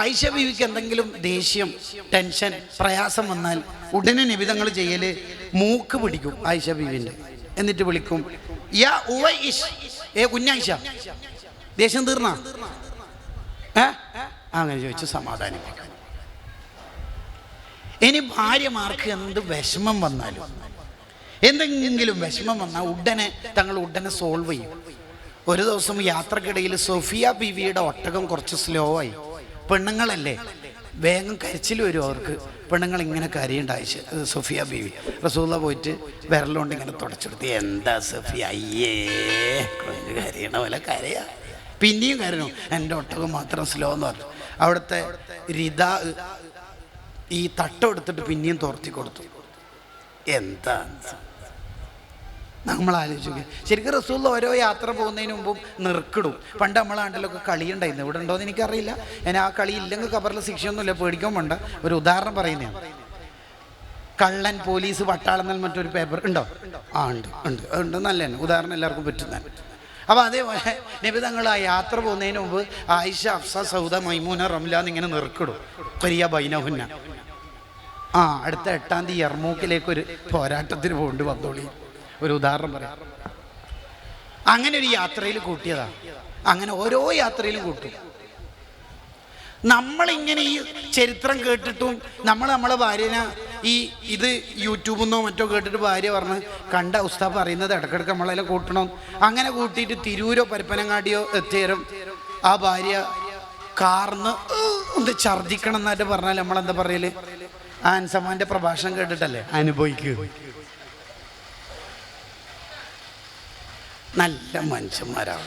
ആയിഷ ബീവിക്ക് എന്തെങ്കിലും ദേഷ്യം ടെൻഷൻ പ്രയാസം വന്നാൽ ഉടനെ നിബിതങ്ങൾ ചെയ്യൽ മൂക്ക് പിടിക്കും ആയിഷ ബീവിന്റെ എന്നിട്ട് വിളിക്കും യാ ഉവൈഷ് ഏ കുഞ്ഞായിഷ ദേഷ്യം തീർന്ന? അങ്ങനെ ചോദിച്ചു സമാധാനിപ്പിക്കും ഇനി ഭാര്യമാർക്ക് എന്ത് വിഷമം വന്നാലും എന്തെങ്കിലും വിഷമം വന്നാൽ ഉടനെ തങ്ങൾ ഉടനെ സോൾവ് ചെയ്യും. ഒരു ദിവസം യാത്രക്കിടയിൽ സോഫിയ ബീവിയുടെ ഒട്ടകം കുറച്ച് സ്ലോ ആയി. പെണ്ണുങ്ങളല്ലേ? വേഗം കരിച്ചിൽ വരും അവർക്ക്. പെണ്ണുങ്ങൾ ഇങ്ങനെ കരയുണ്ടായിച്ച് സൊഫിയ ബീവി. റസൂല പോയിട്ട് വിരലുകൊണ്ട് ഇങ്ങനെ തുടച്ചെടുത്ത്. എന്താ സൊഫിയ? അയ്യേ കരയണ പോലെ കരയാ. പിന്നെയും കരണു എന്റെ ഒട്ടകം മാത്രം സ്ലോ എന്ന് പറഞ്ഞു. അവിടുത്തെ രിത ഈ തട്ടം എടുത്തിട്ട് പിന്നെയും തോർത്തി കൊടുത്തു. എന്താ? നമ്മൾ ആലോചിക്കുക ശരിക്കും റസൂൽ ഓരോ യാത്ര പോകുന്നതിന് മുമ്പും നിർക്കിടും പണ്ട് കളി ഉണ്ടായിരുന്നു ഇവിടെ ഉണ്ടോയെന്ന് എനിക്കറിയില്ല. ഞാൻ ആ കളി ഇല്ലെങ്കിൽ കബറിൽ ശിക്ഷയൊന്നുമില്ല. പേടിക്കാൻ വേണ്ട ഒരു ഉദാഹരണം പറയുന്നതാണ് കള്ളൻ പോലീസ് പട്ടാളം എന്നാൽ മറ്റൊരു പേപ്പർ. ഉണ്ടോ? ആ ഉണ്ട്. ഉണ്ട്. ഉണ്ട്. നല്ല ഉദാഹരണം എല്ലാവർക്കും പറ്റുന്നതാണ്. അപ്പോൾ അതേപോലെ നിബിതങ്ങൾ ആ യാത്ര പോകുന്നതിന് മുമ്പ് ആയിഷ അഫ്സ സൗദ മൈമൂന റംല എന്നിങ്ങനെ നിർക്കിടും കൊരിയ ബൈനഹുന്ന. ആ അടുത്ത എട്ടാം തീയതി എർമൂക്കിലേക്ക് ഒരു പോരാട്ടത്തിന് പോകേണ്ടി വന്നോളി. ഒരു ഉദാഹരണം പറയാം. അങ്ങനെ ഒരു യാത്രയിൽ കൂട്ടിയതാ. അങ്ങനെ ഓരോ യാത്രയിലും കൂട്ടും. നമ്മളിങ്ങനെ ഈ ചരിത്രം കേട്ടിട്ടും നമ്മൾ നമ്മളെ ഭാര്യനെ ഈ ഇത് യൂട്യൂബിൽ നിന്നോ മറ്റോ കേട്ടിട്ട് ഭാര്യ പറഞ്ഞ് കണ്ട ഉസ്താ പറയുന്നത് ഇടക്കിടക്ക് നമ്മളെല്ലാം കൂട്ടണം. അങ്ങനെ കൂട്ടിയിട്ട് തിരൂരോ പരപ്പനങ്ങാടിയോ എത്തിയേരും ആ ഭാര്യ കാർന്ന് ഒന്ന് ഛർദിക്കണം എന്നായിട്ട് പറഞ്ഞാൽ നമ്മളെന്താ പറയൽ? ആൻസമാന്റെ പ്രഭാഷണം കേട്ടിട്ടല്ലേ? അനുഭവിക്കുക നല്ല മനുഷ്യന്മാരാണ്.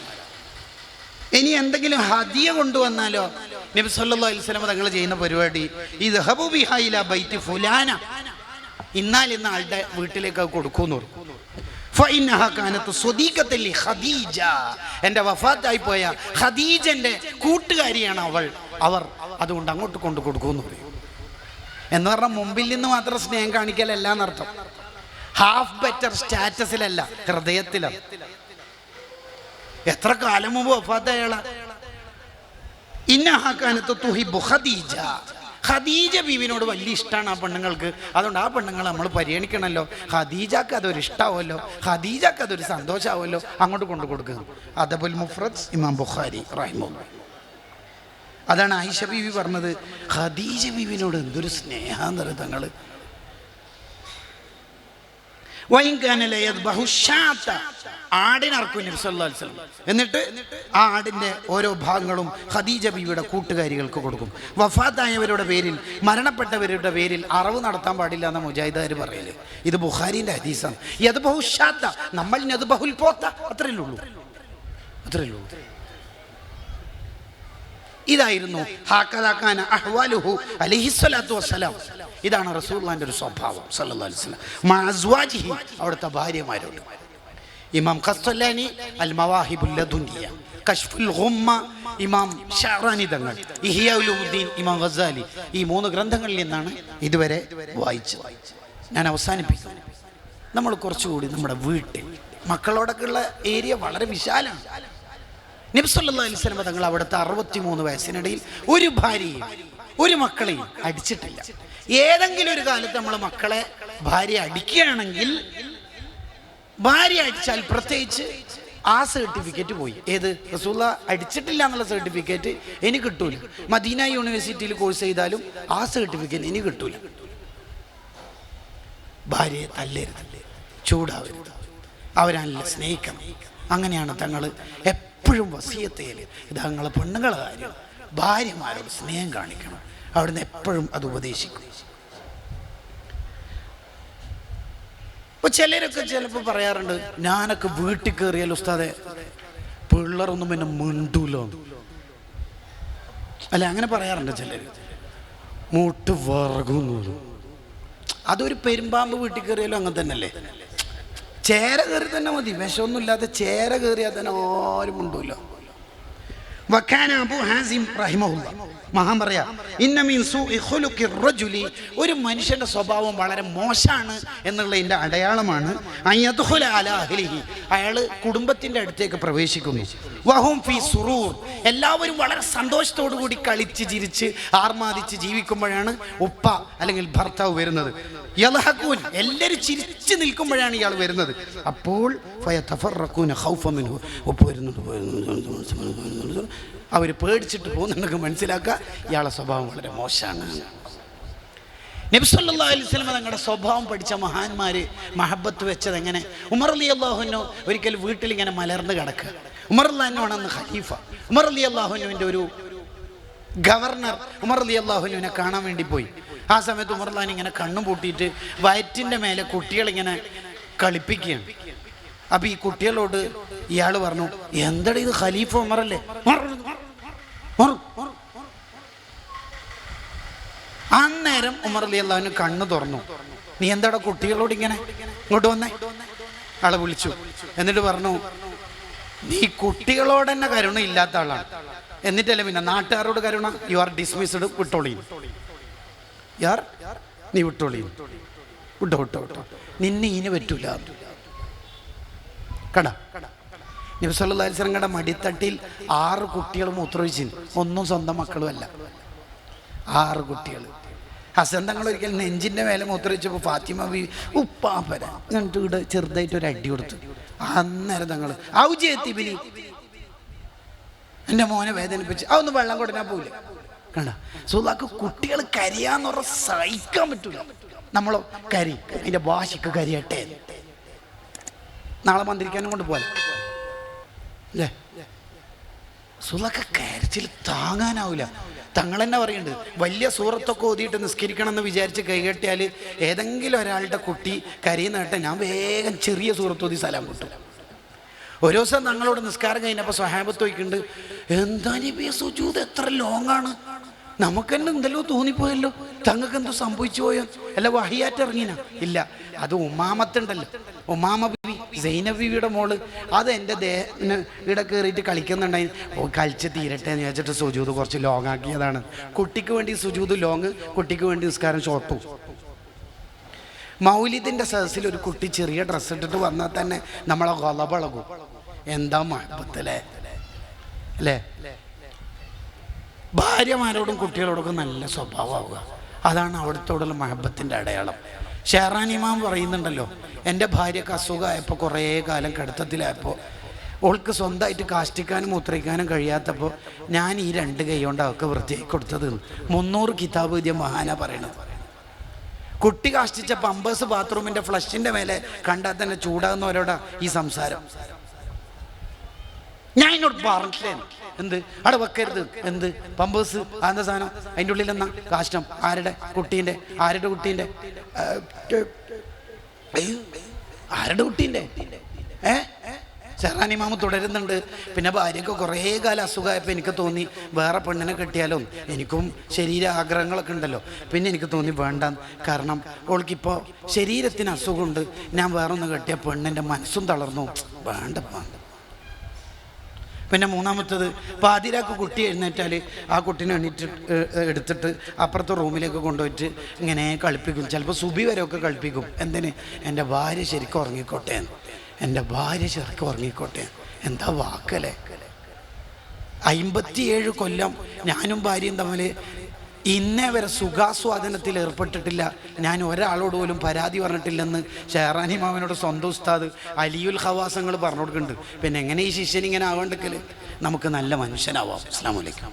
ഇനി എന്തെങ്കിലും ഹദിയ കൊണ്ടുവന്നാലോ? നബി സല്ലല്ലാഹു അലൈഹി വസല്ലം തങ്ങൾ ചെയ്യുന്ന പരിപാടി ഇത് ഹബു ബിഹായില ബൈറ്റ് ഫുലാന. ഇന്നാൽ ഇന്ന് ആളുടെ വീട്ടിലേക്ക് കൊടുക്കൂന്ന് ഖദീജ. എന്റെ വഫാത്തായി പോയ ഖദീജന്റെ കൂട്ടുകാരിയാണ് അവൾ. അവർ അതുകൊണ്ട് അങ്ങോട്ട് കൊണ്ടു കൊടുക്കൂന്ന് പറയും. എന്ന് പറഞ്ഞാൽ മുമ്പിൽ നിന്ന് മാത്രം സ്നേഹം കാണിക്കലല്ല എന്നർത്ഥം. ഹാഫ് ബെറ്റർ സ്റ്റാറ്റസിലല്ല ഹൃദയത്തിലാണ് എത്ര കാലം മുമ്പ് വഫാത്ത അയാളാ ഇന്നഹാക്കാനത്ത് തുഹിബു ഖദീജ. ഖദീജ ബീവിനോട് വലിയ ഇഷ്ടമാണ് ആ പെണ്ണുങ്ങൾക്ക്. അതുകൊണ്ട് ആ പെണ്ണുങ്ങൾ നമ്മൾ പരിഗണിക്കണമല്ലോ ഖദീജക്ക് അതൊരു ഇഷ്ടമാവുമല്ലോ ഖദീജക്ക് അതൊരു സന്തോഷമാവുമല്ലോ അങ്ങോട്ട് കൊണ്ടു കൊടുക്കുന്നു അദബുൽ മുഫ്രദ് ഇമാം ബുഖാരി റഹിമുള്ള അതാണ് ആയിഷ ബീവി പറഞ്ഞത്. ഖദീജ ബീവിനോട് എന്തൊരു തങ്ങൾ എന്നിട്ട് ആ ആടിന്റെ ഓരോ ഭാഗങ്ങളും ഖദീജ ബീവിയുടെ കൂട്ടുകാരികൾക്ക് കൊടുക്കും. വഫാത്തായവരുടെ പേരിൽ മരണപ്പെട്ടവരുടെ പേരിൽ അറവ് നടത്താൻ പാടില്ല എന്ന മുജാഹിദാർ പറയൽ. ഇത് ബുഖാരിന്റെ ഹദീസാണ്. യത് ബഹുഷാത്ത നമ്മൾ അത് ബഹുൽ പോത്ത. അത്രയല്ലേ ഉള്ളൂ ഉള്ളൂ ഇതായിരുന്നു ഹാക്കദാക്കാന അഹ്വാലുഹു അലഹിസ്വലാത്തു വസ്സലാം. ഇതാണ് റസൂലുള്ളാഹിന്റെ ഒരു സ്വഭാവം വസല്ലം. മഅസ്വാജിഹി അവിടുത്തെ ഭാര്യമാരോട്. ഇമാം ഖസ്വല്ലാനി അൽ മവാഹിബുൽ കഷ്ഫുൽ ഹുമ്മ ഇമാം ഷാറാനി തങ്ങൾ ഇഹിയുദ്ദീൻ ഇമാം ഗസാലി ഈ മൂന്ന് ഗ്രന്ഥങ്ങളിൽ നിന്നാണ് ഇതുവരെ വായിച്ചത്. ഞാൻ അവസാനിപ്പിക്കുന്നു. നമ്മൾ കുറച്ചുകൂടി നമ്മുടെ വീട്ടിൽ മക്കളോടൊക്കെ ഉള്ള ഏരിയ വളരെ വിശാലമാണ് നിബ്സല്ലാ അലൈഹി സ്വലമ തങ്ങൾ അവിടുത്തെ അറുപത്തിമൂന്ന് വയസ്സിനിടയിൽ ഒരു ഭാര്യയും ഒരു മക്കളെയും അടിച്ചിട്ടില്ല. ഏതെങ്കിലും ഒരു കാലത്ത് നമ്മൾ മക്കളെ ഭാര്യ അടിക്കുകയാണെങ്കിൽ ഭാര്യ അടിച്ചാൽ പ്രത്യേകിച്ച് ആ സർട്ടിഫിക്കറ്റ് പോയി. ഏത്? റസൂള്ള അടിച്ചിട്ടില്ല എന്നുള്ള സർട്ടിഫിക്കറ്റ് ഇനി കിട്ടൂല. മദീന യൂണിവേഴ്സിറ്റിയിൽ കോഴ്സ് ചെയ്താലും ആ സർട്ടിഫിക്കറ്റ് ഇനി കിട്ടൂല. ഭാര്യയെ തല്ലരുത്. ചൂടാവരുത്. അവരല്ല സ്നേഹിക്കണം അങ്ങനെയാണ് തങ്ങൾ വസീയത്തേൽ ഇത് തങ്ങളെ പെണ്ണുങ്ങളെ കാര്യം ഭാര്യമാരോട് സ്നേഹം കാണിക്കണം. അവിടുന്ന് എപ്പോഴും അത് ഉപദേശിക്കും. ഇപ്പൊ ചിലരൊക്കെ ചിലപ്പോൾ പറയാറുണ്ട് ഞാനൊക്കെ വീട്ടിൽ കയറിയാൽ ഉസ്താദെ പിള്ളേരൊന്നും പിന്നെ മിണ്ടൂലോ അല്ല അങ്ങനെ പറയാറുണ്ട് ചിലർ മൂട്ട് വറകുന്നു അതൊരു പെരുമ്പാമ്പ് വീട്ടിൽ കയറിയാലും അങ്ങനെ തന്നെയല്ലേ? ചേര കയറി തന്നെ മതി. വിഷമൊന്നും ഇല്ലാതെ ചേര കയറിയാൽ തന്നെ ആരും ഉണ്ടല്ലോ പറയാ ഒരു മനുഷ്യന്റെ സ്വഭാവം വളരെ മോശമാണ് എന്നുള്ളതിന്റെ അടയാളമാണ് അയാൾ കുടുംബത്തിന്റെ അടുത്തേക്ക് പ്രവേശിക്കുന്നു. വഹും ഫി സുറൂർ. എല്ലാവരും വളരെ സന്തോഷത്തോടു കൂടി കളിച്ച് ചിരിച്ച് ആർമാദിച്ച് ജീവിക്കുമ്പോഴാണ് ഉപ്പ അല്ലെങ്കിൽ ഭർത്താവ് വരുന്നത്. യലഹക്കൂൻ എല്ലാവരും ചിരിച്ച് നിൽക്കുമ്പോഴാണ് ഇയാൾ വരുന്നത്. അപ്പോൾ. ഉപ്പ വരുന്നുണ്ട് അവർ പേടിച്ചിട്ട് പോകുന്നുണ്ടെങ്കിൽ മനസ്സിലാക്കുക. ഇയാളെ സ്വഭാവം വളരെ മോശമാണ് നബിസല്ലാ തങ്ങളുടെ സ്വഭാവം പഠിച്ച മഹാന്മാര് മഹബത്ത് വെച്ചത് എങ്ങനെ ഉമർ അലി അള്ളാഹുനോ ഒരിക്കൽ വീട്ടിൽ ഇങ്ങനെ മലർന്ന് കിടക്കുക. ഉമർ അള്ളഹാനുമാണ് അന്ന് ഖലീഫ. ഉമർ അലി അള്ളാഹുനുവിന്റെ ഒരു ഗവർണർ ഉമർ അലി അള്ളാഹുനുവിനെ കാണാൻ വേണ്ടി പോയി. ആ സമയത്ത് ഉമർ അള്ളഹാൻ ഇങ്ങനെ കണ്ണും പൂട്ടിയിട്ട് വയറ്റിന്റെ മേലെ കുട്ടികളിങ്ങനെ കളിപ്പിക്കുകയാണ്. അപ്പം ഈ കുട്ടികളോട് ഇയാൾ പറഞ്ഞു എന്തടാ ഇത് ഖലീഫ ഉമറല്ലേ. അന്നേരം ഉമർ അലി അള്ളാഹുവിന് കണ്ണ് തുറന്നു. നീ എന്താടാ കുട്ടികളോട് ഇങ്ങനെ ഇങ്ങോട്ട് വന്നേ? ആളെ വിളിച്ചു. എന്നിട്ട് പറഞ്ഞു നീ കുട്ടികളോട് തന്നെ കരുണ ഇല്ലാത്ത ആളാണ്. എന്നിട്ടല്ലേ പിന്നെ നാട്ടുകാരോട് കരുണ? യു ആർ ഡിസ്മിസ്ഡ് വിട്ടോളി. യാർ നീ വിട്ടോളി. വിട്ടോ വിട്ടോ വിട്ടോ. നിന്നെ ഇനി പറ്റൂല. കട. നബിസ്വല്ലാസ്ലങ്ങളുടെ മടിത്തട്ടിൽ ആറ് കുട്ടികൾ മൂത്രമൊഴിച്ചു ഒന്നും സ്വന്തം മക്കളും അല്ല. ആറ് കുട്ടികൾ ഹസൻ ഒരിക്കൽ നെഞ്ചിന്റെ മേലെ മൂത്രമൊഴിച്ചപ്പോൾ ഫാത്തിമ ബി ഉപ്പാപ്പര എന്നിട്ട് ഇവിടെ ചെറുതായിട്ട് ഒരു അടി കൊടുത്തു. അന്നേരം തങ്ങൾ ഔജി ബിനി എന്റെ മോനെ വേദനിപ്പിച്ച് അതൊന്ന് വെള്ളം കൊടുക്കാൻ പോവില്ല? കണ്ട സുലാക്ക് കുട്ടികൾ കരിയാന്ന് പറഞ്ഞ സഹിക്കാൻ പറ്റൂല. നമ്മളോ കരി അതിന്റെ ഭാഷയ്ക്ക് കരിയട്ടെ. നാളെ മന്ത്രിക്കാനും കൊണ്ട് പോലെ അല്ലേ? സുലക്ക കരച്ചിൽ താങ്ങാനാവില്ല തങ്ങൾ തന്നെ പറയുന്നുണ്ട് വലിയ സൂറത്തൊക്കെ ഓതിയിട്ട് നിസ്കരിക്കണം എന്ന് വിചാരിച്ച് കൈകെട്ടിയാൽ ഏതെങ്കിലും ഒരാളുടെ കുട്ടി കരയുന്ന കേട്ടാൽ ഞാൻ വേഗം ചെറിയ സൂറത്ത് ഓതി സ്ഥലം കിട്ടും ഒരു ദിവസം തങ്ങളോട് നിസ്കാരം കഴിഞ്ഞപ്പോൾ സ്വഹാബത്ത് വയ്ക്കുന്നുണ്ട് എന്താ സുജൂത് എത്ര ലോങ്ങാണ് നമുക്ക് എന്തല്ലോ തോന്നിപ്പോയല്ലോ. തങ്ങൾക്ക് എന്തോ സംഭവിച്ചു പോയോ? അല്ല വഹിയാറ്റ് ഇല്ല അത് ഉമാമത്തുണ്ടല്ലോ ഉമാമ ബിബി സൈന മോൾ. അത് എന്റെ ദേഹത്തിന് ഇവിടെ കയറിയിട്ട് കളിക്കുന്നുണ്ടായി. ഓ കളിച്ച് തീരട്ടെ എന്ന് വെച്ചിട്ട് സുജൂത് കുറച്ച് ലോങ് ആക്കിയതാണ്. കുട്ടിക്ക് വേണ്ടി സുജൂത് ലോങ് കുട്ടിക്ക് വേണ്ടി നിസ്കാരം ഷോർട്ടും മൗലിദിന്റെ സദസ്സിൽ ഒരു കുട്ടി ചെറിയ ഡ്രസ്സ് ഇട്ടിട്ട് വന്നാൽ തന്നെ നമ്മളെ കൊലപളകും എന്താ മഹബത്തല്ലേ അല്ലേ? ഭാര്യമാരോടും കുട്ടികളോടൊക്കെ നല്ല സ്വഭാവമാവുക. അതാണ് അവിടുത്തോടുള്ള മഹബത്തിന്റെ അടയാളം. ഷെഹറാൻ ഇമാം പറയുന്നുണ്ടല്ലോ എന്റെ ഭാര്യക്ക് അസുഖമായപ്പോൾ കുറേ കാലം കിടത്തത്തിലായപ്പോൾ ഓൾക്ക് സ്വന്തമായിട്ട് കാഷ്ടിക്കാനും മൂത്രയിക്കാനും കഴിയാത്തപ്പോൾ ഞാൻ ഈ രണ്ട് കൈ കൊണ്ട് അവൾക്ക് വൃത്തിയാക്കി കൊടുത്തത് മുന്നൂറ് കിതാബ് എഴുതിയ മഹാന പറയണത്. കുട്ടി കാഷ്ടിച്ച പമ്പേഴ്സ് ബാത്റൂമിന്റെ ഫ്ലഷിന്റെ മേലെ കണ്ടാൽ തന്നെ ചൂടാകുന്നവരോടാ ഈ സംസാരം. ഞാൻ എന്നോട് പറഞ്ഞില്ലേ എന്ത്? അവിടെ വെക്കരുത്. എന്ത്? പമ്പേഴ്സ് അതെന്താ സാധനം? അതിന്റെ ഉള്ളിൽ എന്നാ? കാഷ്ടം. ആരുടെ? കുട്ടീന്റെ. ആരുടെ കുട്ടീന്റെ? ആരുടെ കുട്ടീന്റെ? ഏ? ചെറാനി മാമ തുടരുന്നുണ്ട്. പിന്നെ ഭാര്യയ്ക്ക് കുറേ കാലം അസുഖമായപ്പോൾ എനിക്ക് തോന്നി വേറെ പെണ്ണിനെ കിട്ടിയാലോ? എനിക്കും ശരീര ആഗ്രഹങ്ങളൊക്കെ ഉണ്ടല്ലോ. പിന്നെ എനിക്ക് തോന്നി വേണ്ട കാരണം ഓൾക്കിപ്പോൾ ശരീരത്തിന് അസുഖമുണ്ട്. ഞാൻ വേറെ ഒന്ന് കെട്ടിയ പെണ്ണിന്റെ മനസ്സും തളർന്നു. വേണ്ടപ്പാ പിന്നെ മൂന്നാമത്തത് അപ്പോൾ അതിലൊക്കെ കുട്ടി എഴുന്നേറ്റാൽ ആ കുട്ടീനെ എണീറ്റ് എടുത്തിട്ട് അപ്പുറത്തെ റൂമിലേക്ക് കൊണ്ടുപോയിട്ട് ഇങ്ങനെ കളിപ്പിക്കും. ചിലപ്പോൾ സുബി വരെയൊക്കെ കളിപ്പിക്കും. എന്തിന്? എന്റെ ഭാര്യ ശരിക്കും ഉറങ്ങിക്കോട്ടെ. എന്റെ ഭാര്യ ശരിക്കും ഉറങ്ങിക്കോട്ടെ എന്താ വാക്കലേ? അമ്പത്തിയേഴ് കൊല്ലം ഞാനും ഭാര്യയും തമ്മിൽ ഇന്നേ വരെ സുഖാസ്വാദനത്തിൽ ഏർപ്പെട്ടിട്ടില്ല. ഞാൻ ഒരാളോട് പോലും പരാതി പറഞ്ഞിട്ടില്ലെന്ന് ഷെഹറാനി മാമനോട് സ്വന്തം ഉസ്താദ് അലിയുൽ ഹവാസങ്ങൾ പറഞ്ഞു കൊടുക്കുന്നുണ്ട് പിന്നെ എങ്ങനെ ഈ ശിഷ്യൻ ഇങ്ങനെ ആവേണ്ടെങ്കിൽ നമുക്ക് നല്ല മനുഷ്യനാവാം. അസ്സാം വലൈക്കും